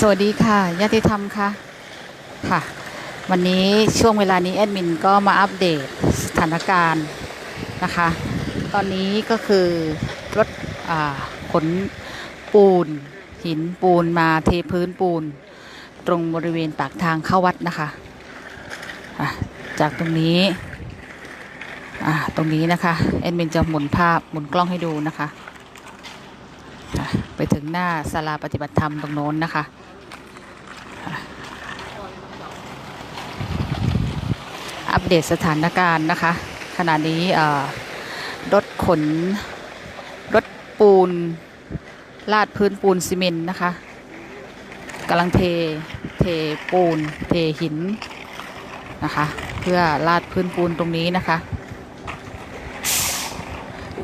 สวัสดีค่ะญาติธรรมค่ะค่ะ วันนี้ช่วงเวลานี้แอดมินก็มาอัปเดตสถานการณ์นะคะ ตอนนี้ก็คือรถขนปูน หินปูนมาเทพื้นปูน ตรงบริเวณปากทางเข้าวัดนะคะะจากตรงนี้ตรงนี้นะคะแอดมินจะหมุนภาพหมุนกล้องให้ดูนะคะอะไปถึงหน้าศาลาปฏิบัติธรรมตรงโน้นนะคะ อัปเดตสถานการณ์นะคะ ขณะนี้รถขนรถปูน ลาดพื้นปูนซีเมนต์นะคะกำลังเทเทปูน เทหินนะคะ เพื่อลาดพื้นปูนตรงนี้นะคะ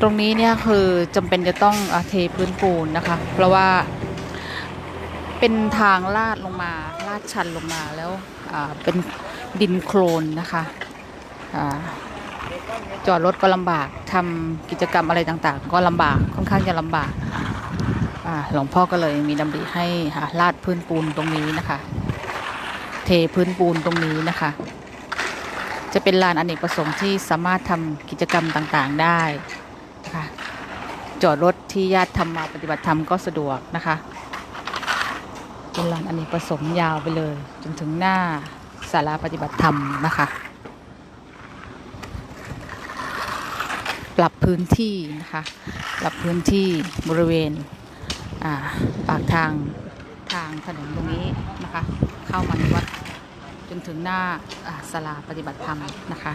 ตรงนี้เนี่ยคือจำเป็นจะต้องเอเทพื้นปูนนะคะ เพราะว่าเป็นทางลาดลงมาลาดชันลงมาแล้วเป็นดินโคลนนะคะ จอดรถก็ลำบากทำกิจกรรมอะไรต่างๆ ก็ลำบากค่อนข้างจะลำบากหลวงพ่อก็เลยมีดำริให้ลาดพื้นปูนตรงนี้นะคะ เทพื้นปูนตรงนี้นะคะ จะเป็นลานอเนกประสงค์ที่สามารถทำกิจกรรมต่างๆได้นะคะจอดรถที่ญาติทำมาปฏิบัติธรรมก็สะดวกนะคะเป็นลานอเนกประสงค์ยาวไปเลย จนถึงหน้าศาลาปฏิบัติธรรมนะคะ ปรับพื้นที่นะคะ ปรับพื้นที่บริเวณปากทางทางถนนตรงนี้นะคะ เข้ามาในวัดจนถึงหน้าศาลาปฏิบัติธรรมนะคะ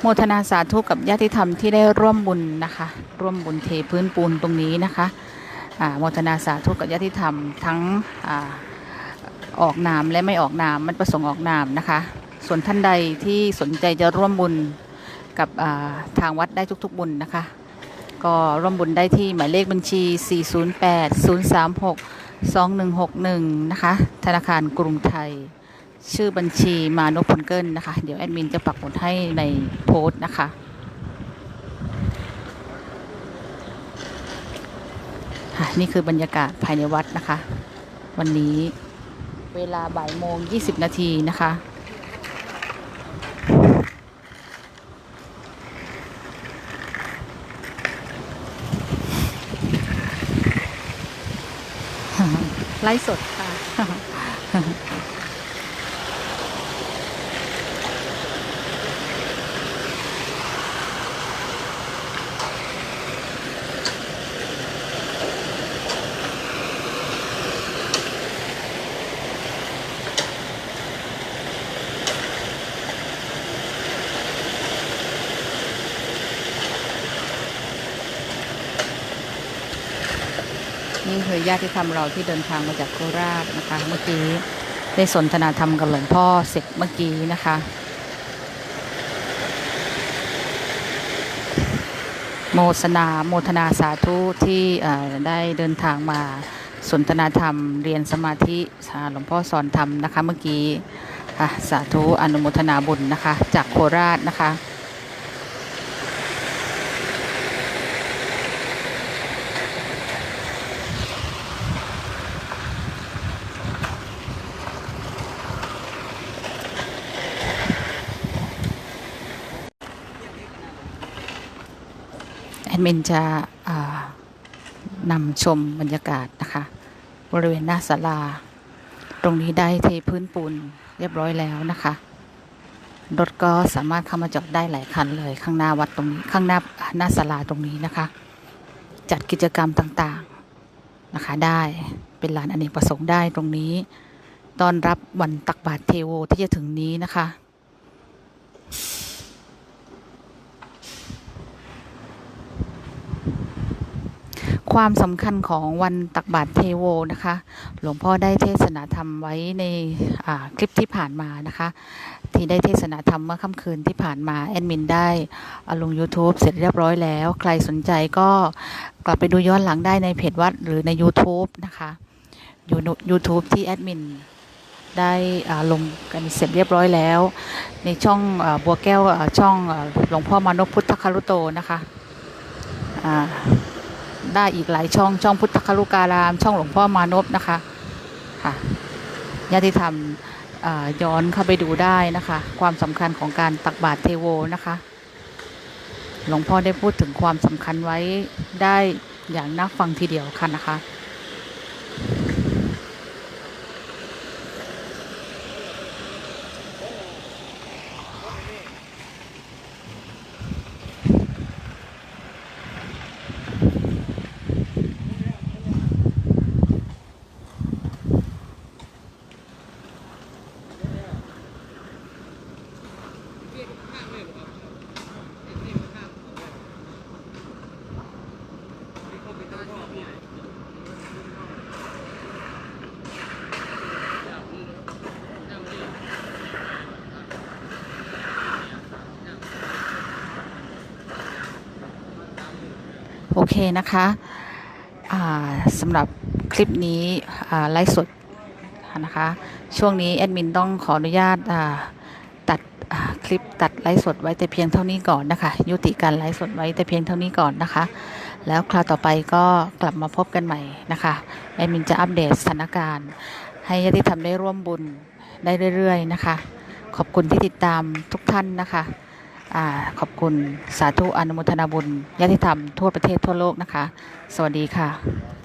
โมทนาสาธุกับญาติธรรมที่ได้ร่วมบุญนะคะ ร่วมบุญเทพื้นปูนตรงนี้นะคะโมทนาสาธุกับญาติธรรมทั้งอออกนามและไม่ออกนามมันประสงค์ออกนามนะคะ ส่วนท่านใดที่สนใจจะร่วมบุญกับทางวัดได้ทุกๆบุญนะคะ ก็ร่วมบุญได้ที่หมายเลขบัญชี 408 036 2161 นะคะ ธนาคารกรุงไทย ชื่อบัญชีมานพพลเกิลนะคะ เดี๋ยวแอดมินจะปักหมุดให้ในโพสต์นะคะค่ะนี่คือบรรยากาศภายในวัดนะคะ วันนี้เวลาบ่ายโมง 20 นาทีนะคะ ไลฟ์สดค่ะ นี่คือญาติธรรมเราที่เดินทางมาจากโคราชนะคะ เมื่อกี้ได้สนทนาธรรมกับหลวงพ่อเสร็จเมื่อกี้นะคะโมสนาโมทนาสาธุที่ได้เดินทางมาสนทนาธรรม เรียนสมาธิอ่าหลวงพ่อสอนธรรมนะคะ เมื่อกี้สาธุอนุโมทนาบุญนะคะ จากโคราชนะคะ แอดมินจะนำชมบรรยากาศนะคะ บริเวณหน้าศาลา ตรงนี้ได้เทพื้นปูนเรียบร้อยแล้วนะคะ รถก็สามารถเข้ามาจอดได้หลายคันเลยข้างหน้าวัดตรงนี้ข้างหน้าหน้าศาลาตรงนี้นะคะ จัดกิจกรรมต่างๆนะคะได้เป็นลานอเนกประสงค์ได้ตรงนี้ต้อนรับวันตักบาตรเทโวที่จะถึงนี้นะคะ ความสำคัญของวันตักบาตรเทโวนะคะ หลวงพ่อได้เทศนาธรรมไว้ในคลิปที่ผ่านมานะคะ ที่ได้เทศนาธรรมเมื่อค่ำคืนที่ผ่านมา แอดมินได้ลง YouTube เสร็จเรียบร้อยแล้ว ใครสนใจก็กลับไปดูย้อนหลังได้ในเพจวัดหรือใน YouTube นะคะอยู่ยูทูบที่แอดมินได้ลงกันเสร็จเรียบร้อยแล้ว ในช่องอบัวแก้วช่องหลวงพ่อมานพพุทธคารุโตนะคะ ได้อีกหลายช่องช่องพุทธคลุการาม ช่องหลวงพ่อมานพนะคะค่ะญาติธรรมย้อนเข้าไปดูได้นะคะ ความสำคัญของการตักบาตรเทโวนะคะหลวงพ่อได้พูดถึงความสำคัญไว้ได้อย่างน่าฟังทีเดียวค่ะนะคะ โอเคนะคะสำหรับคลิปนี้ไลฟ์สดนะคะ ช่วงนี้แอดมินต้องขออนุญาตตัดคลิปตัดไลฟ์สดไว้แต่เพียงเท่านี้ก่อนนะคะ ยุติการไลฟ์สดไว้แต่เพียงเท่านี้ก่อนนะคะ แล้วคราวต่อไปก็กลับมาพบกันใหม่นะคะแอดมินจะอัปเดตสถานการณ์ ให้ญาติธรรมได้ร่วมบุญได้เรื่อย ๆ นะคะ ขอบคุณที่ติดตามทุกท่านนะคะ ขอบคุณสาธุอนุโมทนาบุญญาติธรรมทั่วประเทศทั่วโลกนะคะ สวัสดีค่ะ